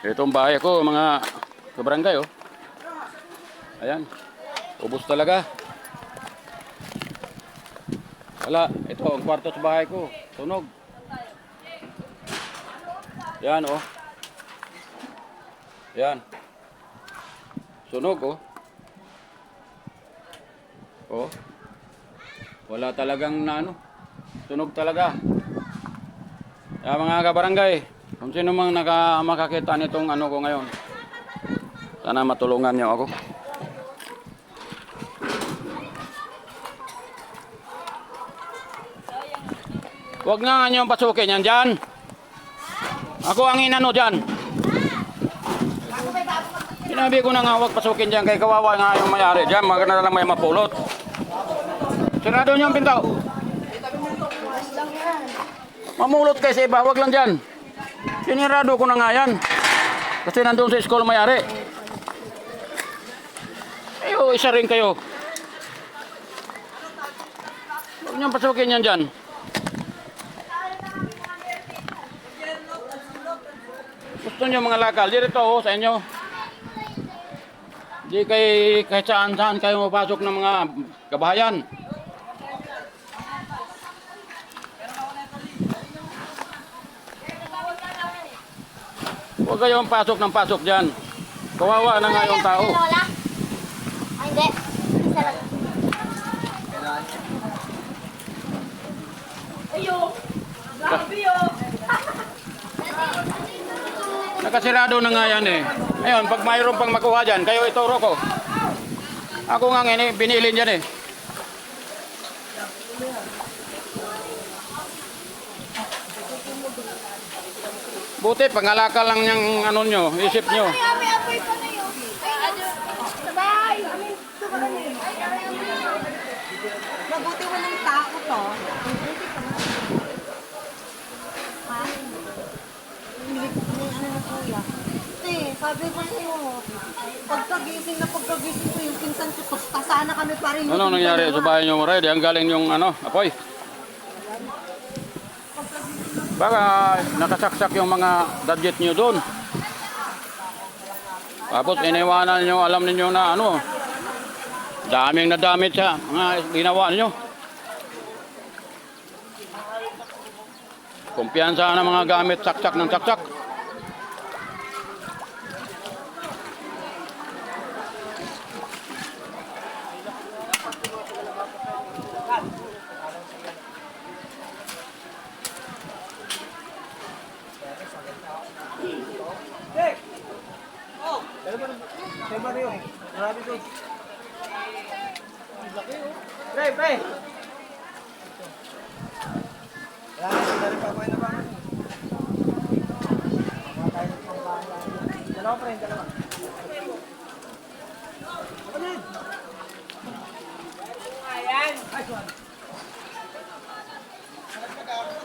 Itong bahay ko, mga kabarangay, oh. Ayan. Ubus talaga. Wala. Ito, ang kwarto sa bahay ko. Tunog. Yan, oh. Yan. Sunog, oh. Oh. Wala talagang na ano. Tunog talaga. Kaya mga kabarangay, kung sino mang naka, makakita nitong ano ko ngayon, sana matulungan niyo ako. Huwag nga nyo pasukin yan dyan. Ako ang inano dyan. Sinabi ko na nga huwag pasukin dyan kay kawawa nga yung mayari dyan. Maganda na lang may mapulot. Sarado niyo ang pinto. Mamulot kayo sa iba, huwag lang dyan. Sinirado ko na nga yan. Kasi nandun sa school mayari. Ayo, isa rin kayo. Huwag niyong pasukin yan dyan. Gusto niyo mga lakal, dito oh, sa inyo. Di kay kahit saan saan kayo mapasok ng mga kabahayan. Huwag kayong pasok ng pasok dyan. Kawawa na nga yung tao. Lola? Ay, hindi. Isa lang. Ayo! Grabe yun! Nakasirado na nga yan eh. Ngayon, pag mayroon pang makuha dyan, kayo ituro ko. Ako nga ngini, binilin dyan eh. Buti, pangalakal lang yung ano nyo, isip nyo. Mabuti walang tao to. Sabi ko sa'yo, pagkagising na pagkagising ko yung pinsan ko, sana kami pa rin. Ano nangyari sa bahay nyo, Red? Ang galing yung ano, apoy. Baka nakasaksak yung mga gadget nyo doon. Tapos iniwanan nyo, alam ninyo na ano, daming nadamit sa mga ginawa nyo. Kumpiyansa ng mga gamit, saksak ng saksak. Pre, pre! Wala na, sila rin pa na ba? Dalawa pre, dalawa. Kapatid! Ayan!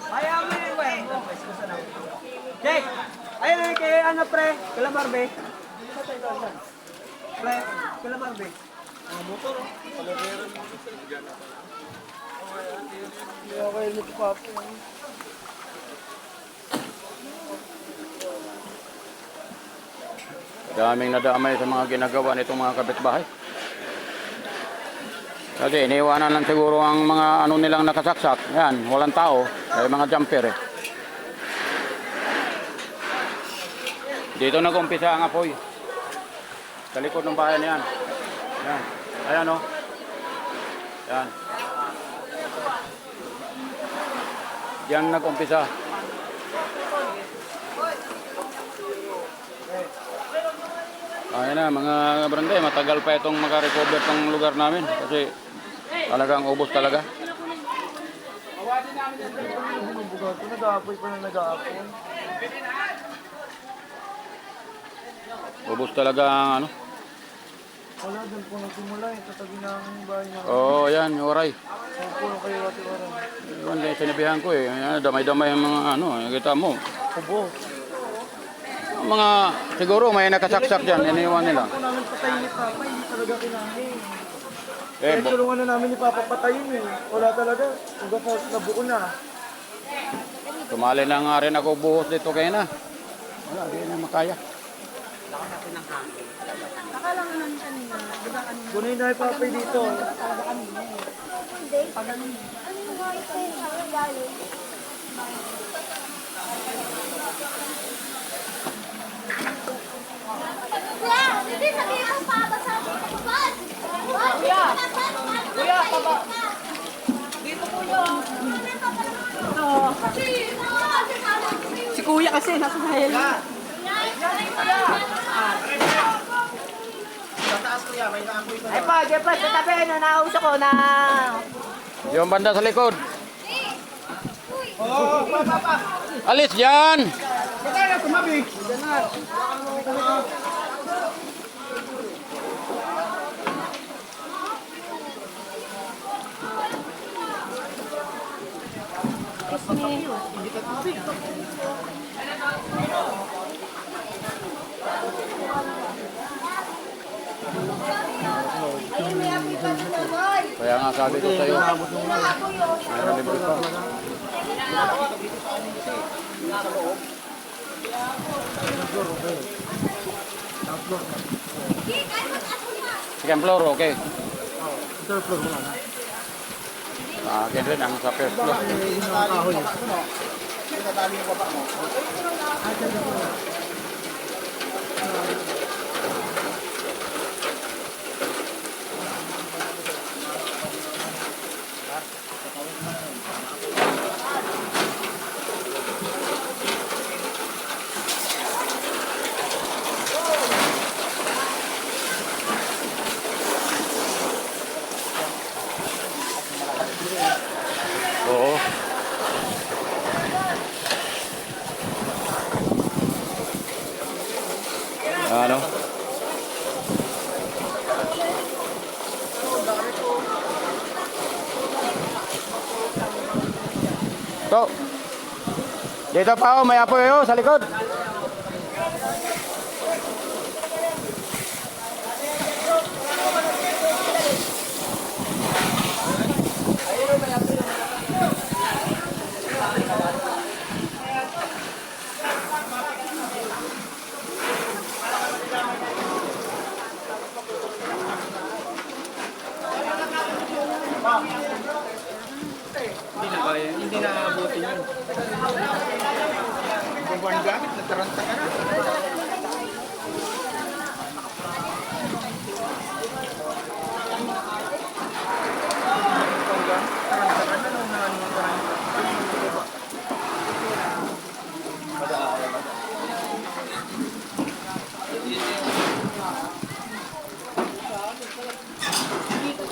Ayaw mo yun, we. Jake! Ayun na kay ano pre, kala Marbe. Pre, kala Marbe. Ang motor, ako yung nagpapo. Daming nadamay sa mga ginagawa nitong mga kapitbahay. Kasi iniwanan lang siguro ang mga ano nilang nakasaksak. Yan, walang tao. Ay mga jumper eh. Dito nag-umpisa ang apoy. Sa likod ng bahay na yan. Yan. Ayan o. Yan. Diyan nag-umpisa. Ayan na mga barangay, matagal pa itong makarecover tong lugar namin kasi talagang ubos talaga. Na. Ubos talaga ang ano. Wala, doon po nagsimula eh. Tatabi namin yung bahay na. Oo, oh, yan, yung oray. Saan po na kayo ate Warren? Iwan din sinabihan ko eh. Damay-damay ang mga ano, kita mo. Kubo. Ang mga, siguro may nakasaksak dyan, iniwan nila. Kung namin patayin ni Papa, hindi talaga kinahin. Eh, Eh, bo- tulungan na namin ni Papa patayin eh. Wala talaga. Hanggang sa nabuo na. tumali na nga rin ako buhos dito kayo na. Wala, di na makaya. Kunin na yung papi dito. Kuya, hindi sabihin mo pa ba sa kapatid? Kuya! Kuya, papa! Dito po yun. Si kuya kasi, nasa bahay. Ay pa, Jepet, sa tabi, na nauso ko na... Yung banda sa likod. Alis dyan! Kaya nga sabi ko sa'yo, may libre pa. Second floor, okay. Third floor na. Sa akin rin ang sa first floor. Kahoy. Oo. Dito pa oh, may apoy oh, sa likod. Hindi na kaya, hindi na abutin yun. Buwan gamit, nataranta na.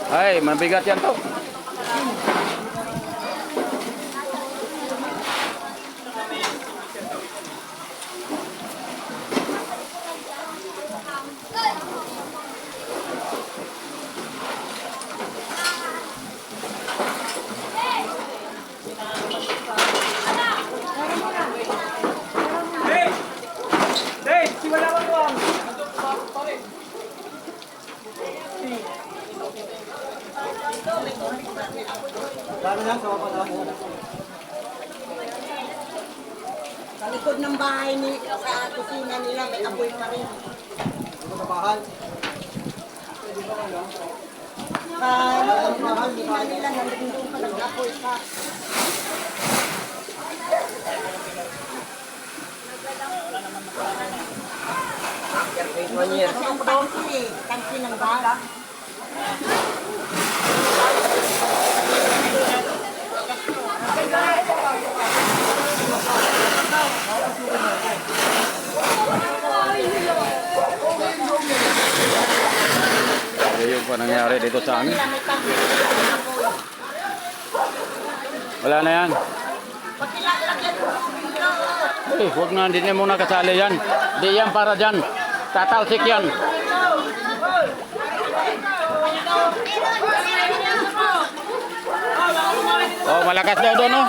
Ay, mabigat yan to. Sa likod ng bahay ni, sa kusina nila, may apoy pa rin. Mahal. Sa kusina nila, nandun doon pa nag-apoy pa. Kasi ang tangki eh, tangki ng bala. Pa nangyari dito sa amin. Wala na yan. Eh, huwag na, hindi na muna kasali yan. Di yan para dyan. Tatalsik yan. Oh, malakas daw doon, oh.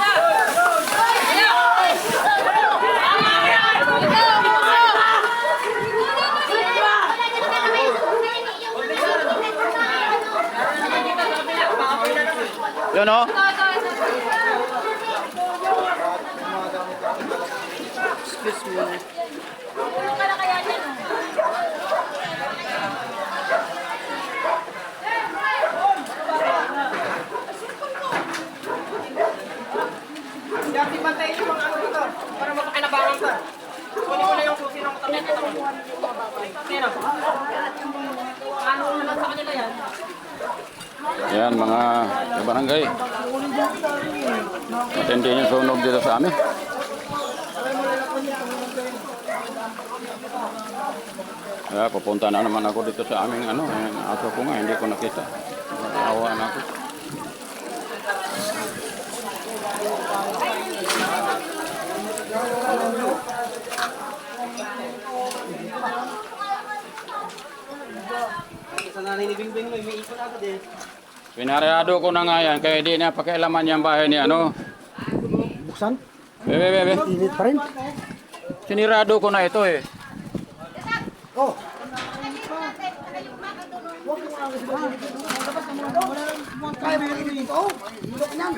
Yun, oh. Excuse me. Yan mga barangay. Matindi yung sunog dito sa amin. Kaya pupunta na naman ako dito sa aming ano, yung aso ko nga, hindi ko nakita. Nakawa na ako. Sa nanay ni Bingbing mo, may ipon agad eh. Pinareado ko na nga yan, kaya di na pakialaman yung bahay ni ano. Buksan? Bebe, bebe. Init pa rin. Sinirado ko na ito eh. Oh! Kaya mo dito? Oh! Niyan!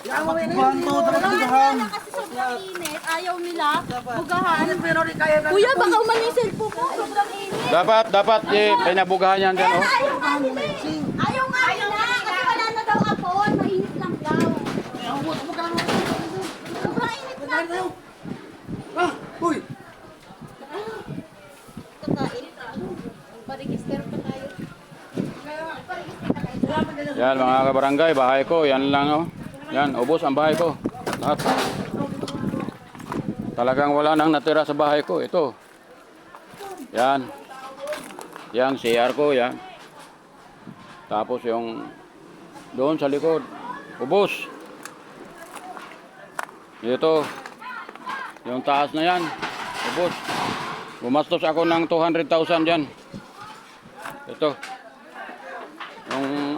Yan mo yung mo, lang kasi sobrang init. Ayaw nila. Bugahan. Pero di kaya na. Kuya, baka umanin yung cellphone mo. Sobrang init. Dapat, dapat eh, pinabugahan yan dyan oh. Ayaw nga nila eh. Ayaw nga nila. Kasi wala na daw apon. Mainit lang daw. Sobrang init na. Ah! Uy! Kakain. Parigister pa tayo. Yan mga kabarangay, bahay ko, yan lang oh. Yan, ubos ang bahay ko. Lahat. Talagang wala nang natira sa bahay ko. Ito. Yan. Yan, CR ko, yan. Tapos yung doon sa likod, ubos. Dito. Yung taas na yan, ubos. Gumastos ako ng 200,000 dyan. Ito.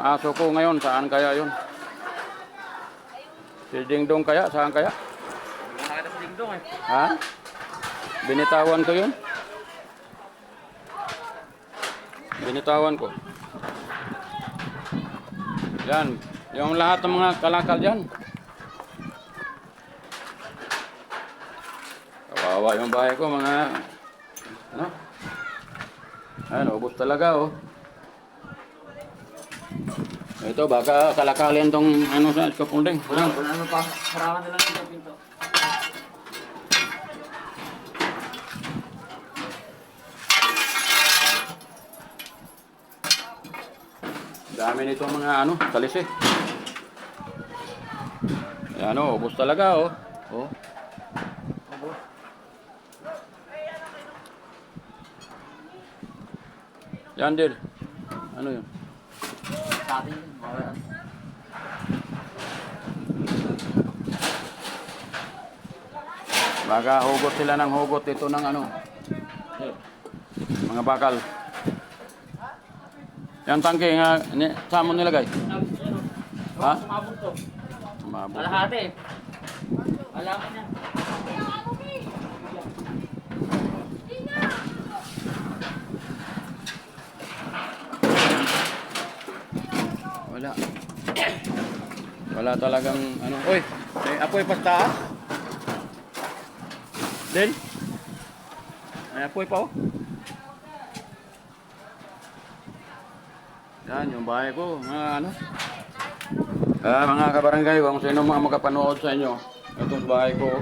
Aso ko ngayon, saan kaya yun? Si Dingdong kaya? Saan kaya? Nakita sa dingdong eh. Ha? Binitawan ko yun? Binitawan ko. Yan. Yung lahat ng mga kalakal dyan. Kawawa yung bahay ko, mga... Ano? Ayan, ubos talaga, oh. Ito, baka kalakalin tong ano sa skapunding. Kurang. Ano pa? Harangan nila ng pinto. Dami nito mga ano, talisi. Yan o, ubos talaga oh. Oh. Yan din. Ano yun? Sabi yun. Baka hugot sila ng hugot ito ng ano. Mga bakal. Yan tangke nga, ni, saan mo nilagay? Ha? Mabot to. Mabot. Kalahati. Alaman niya. Wala. Wala talagang ano. Uy, may apoy pa taas. Del? May apoy pa oh. Yan, yung bahay ko. Mga ano. Ah, mga kabarangay, kung sino mga makapanood sa inyo. Itong bahay ko.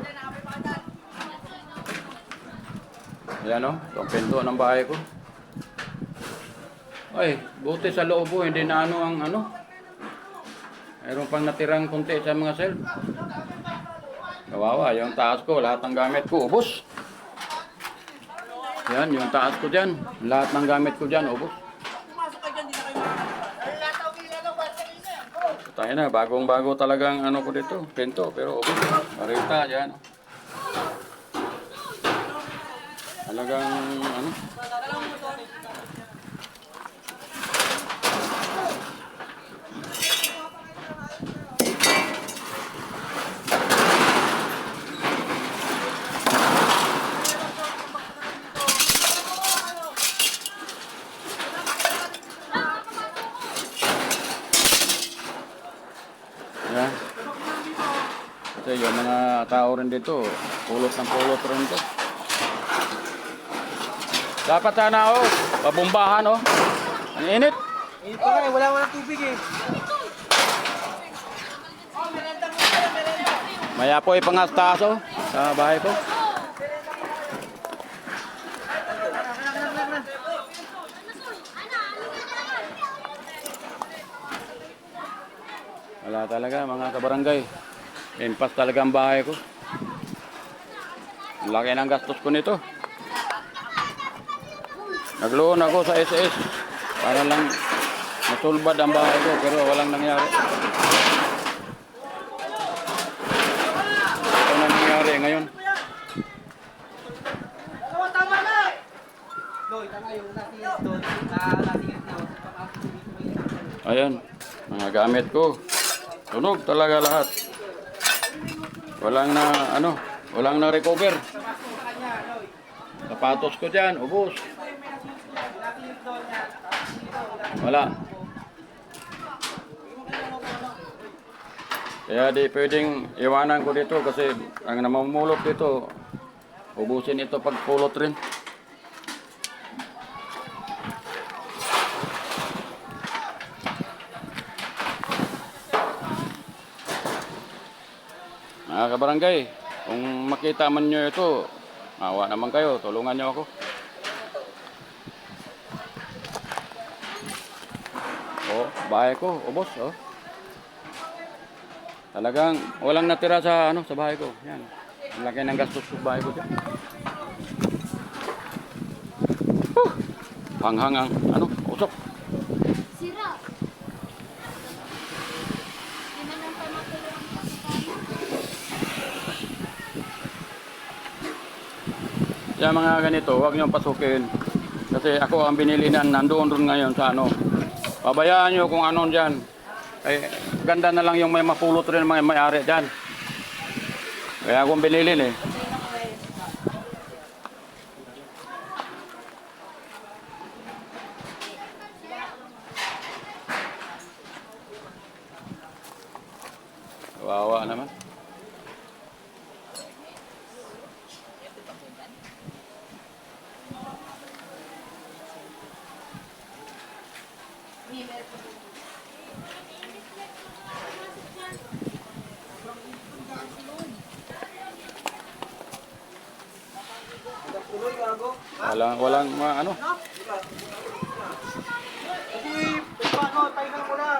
Yan o, itong pinto ng bahay ko. Ay, buti sa loob ko, hindi na ano ang ano. Mayroon pang natirang kunti sa mga sel. Kawawa, yung taas ko, lahat ng gamit ko, ubos. Yan, yung taas ko dyan. Lahat ng gamit ko dyan, ubos. Tayo na, bagong bago talagang ano ko dito, pinto, pero ubos. Marita, yan. Talagang ano. rin dito. Pulot ng pulot rin dito. Dapat sana oh, pabumbahan oh. Ang init. Init pa kayo, eh. wala wala tubig eh. Maya po ay pangastaso oh, sa bahay po. Wala talaga mga kabarangay. Impas talaga ang bahay ko. Laki ng gastos ko nito. Nagloon ako sa SS para lang masulbad ang bahay ko pero walang nangyari. Ito na nangyari ngayon. Ayan, mga gamit ko. Tunog talaga lahat. Walang na, ano, walang na recover. Sapatos ko dyan, ubos. Wala. Kaya di pwedeng iwanan ko dito kasi ang namamulot dito, ubusin ito pag pulot rin. Mga kabarangay, kung makita man nyo ito, awa naman kayo, tulungan nyo ako. Oh, bahay ko, ubos, oh. Talagang walang natira sa ano sa bahay ko. Yan. Ang laki ng gastos sa bahay ko dyan. Huh! Hanghang ang ano, usok. Sira. Di man lang tayo matulungan pa sa Yung mga ganito, huwag niyong pasukin. Kasi ako ang binili na nandoon ron ngayon sa ano. Pabayaan niyo kung ano dyan. Eh, ganda na lang yung may mapulot rin mga may-ari dyan. Kaya akong binili eh. Wawa naman. Gago. Walang, mga ano. Kasi, paano, tayo mo lang.